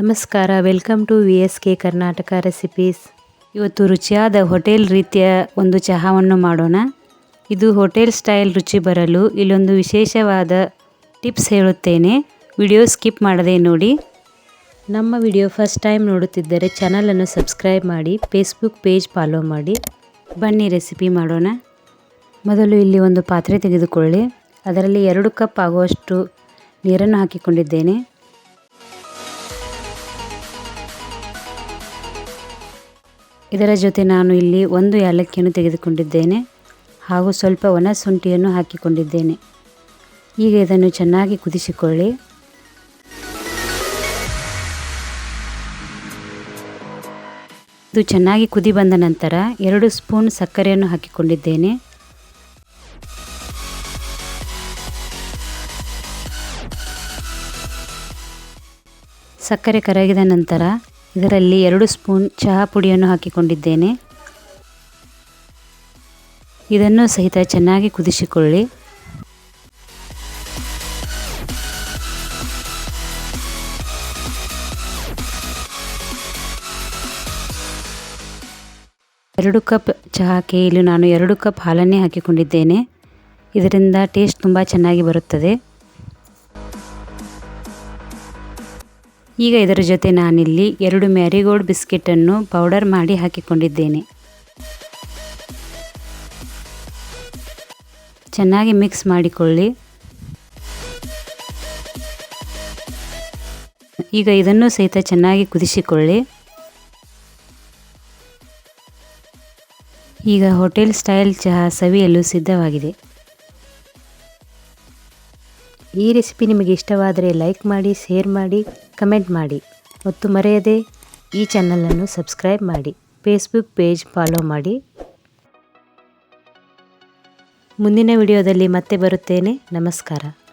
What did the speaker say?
ನಮಸ್ಕಾರ, welcome to V S K Karnataka recipes. ಇವತ್ತು ರುಚಿಯಾದ ಹೋಟೆಲ್ ರೀತಿಯ ಒಂದು ಚಹಾವನ್ನು ಮಾಡೋಣ. ಇದು ಹೋಟೆಲ್ ಸ್ಟೈಲ್ ರುಚಿ ಬರಲು ಇಲ್ಲೊಂದು ವಿಶೇಷವಾದ ಟಿಪ್ಸ್ ಹೇಳುತ್ತೇನೆ. ವಿಡಿಯೋ ಸ್ಕಿಪ್ ಮಾಡದೆ ನೋಡಿ. ನಮ್ಮ ವಿಡಿಯೋ ಫಸ್ಟ್ ಟೈಮ್ ನೋಡುತ್ತಿದ್ದರೆ ಚಾನಲನ್ನು ಸಬ್ಸ್ಕ್ರೈಬ್ ಮಾಡಿ, ಫೇಸ್ಬುಕ್ ಪೇಜ್ ಫಾಲೋ ಮಾಡಿ. ಬನ್ನಿ ರೆಸಿಪಿ ಮಾಡೋಣ. ಮೊದಲು ಇಲ್ಲಿ ಒಂದು ಪಾತ್ರೆ ತೆಗೆದುಕೊಳ್ಳಿ. ಅದರಲ್ಲಿ ಎರಡು ಕಪ್ ಆಗುವಷ್ಟು ನೀರನ್ನು ಹಾಕಿಕೊಂಡಿದ್ದೇನೆ. ಇದರ ಜೊತೆ ನಾನು ಇಲ್ಲಿ ಒಂದು ಏಲಕ್ಕಿಯನ್ನು ತೆಗೆದುಕೊಂಡಿದ್ದೇನೆ ಹಾಗೂ ಸ್ವಲ್ಪ ಒಣ ಶುಂಠಿಯನ್ನು ಹಾಕಿಕೊಂಡಿದ್ದೇನೆ. ಈಗ ಇದನ್ನು ಚೆನ್ನಾಗಿ ಕುದಿಸಿಕೊಳ್ಳಿ. ಇದು ಚೆನ್ನಾಗಿ ಕುದಿ ಬಂದ ನಂತರ ಎರಡು ಸ್ಪೂನ್ ಸಕ್ಕರೆಯನ್ನು ಹಾಕಿಕೊಂಡಿದ್ದೇನೆ. ಸಕ್ಕರೆ ಕರಗಿದ ನಂತರ ಇದರಲ್ಲಿ ಎರಡು ಸ್ಪೂನ್ ಚಹಾ ಪುಡಿಯನ್ನು ಹಾಕಿಕೊಂಡಿದ್ದೇನೆ. ಇದನ್ನು ಸಹಿತ ಚೆನ್ನಾಗಿ ಕುದಿಸಿಕೊಳ್ಳಿ. ಎರಡು ಕಪ್ ಚಹಾಕ್ಕೆ ಇಲ್ಲಿ ನಾನು ಎರಡು ಕಪ್ ಹಾಲನ್ನೇ ಹಾಕಿಕೊಂಡಿದ್ದೇನೆ. ಇದರಿಂದ ಟೇಸ್ಟ್ ತುಂಬ ಚೆನ್ನಾಗಿ ಬರುತ್ತದೆ. ಈಗ ಇದರ ಜೊತೆ ನಾನಿಲ್ಲಿ ಎರಡು ಮ್ಯಾರಿಗೋಲ್ಡ್ ಬಿಸ್ಕೆಟನ್ನು ಪೌಡರ್ ಮಾಡಿ ಹಾಕಿಕೊಂಡಿದ್ದೇನೆ. ಚೆನ್ನಾಗಿ ಮಿಕ್ಸ್ ಮಾಡಿಕೊಳ್ಳಿ. ಈಗ ಇದನ್ನು ಸಹಿತ ಚೆನ್ನಾಗಿ ಕುದಿಸಿಕೊಳ್ಳಿ. ಈಗ ಹೋಟೆಲ್ ಸ್ಟೈಲ್ ಚಹಾ ಸವಿಯಲು ಸಿದ್ಧವಾಗಿದೆ. ಈ ರೆಸಿಪಿ ನಿಮಗೆ ಇಷ್ಟವಾದರೆ ಲೈಕ್ ಮಾಡಿ, ಶೇರ್ ಮಾಡಿ, ಕಮೆಂಟ್ ಮಾಡಿ. ಮತ್ತು ಮರೆಯದೆ ಈ ಚಾನಲನ್ನು ಸಬ್ಸ್ಕ್ರೈಬ್ ಮಾಡಿ. ಫೇಸ್ಬುಕ್ ಪೇಜ್ ಫಾಲೋ ಮಾಡಿ. ಮುಂದಿನ ವಿಡಿಯೋದಲ್ಲಿ ಮತ್ತೆ ಬರುತ್ತೇನೆ. ನಮಸ್ಕಾರ.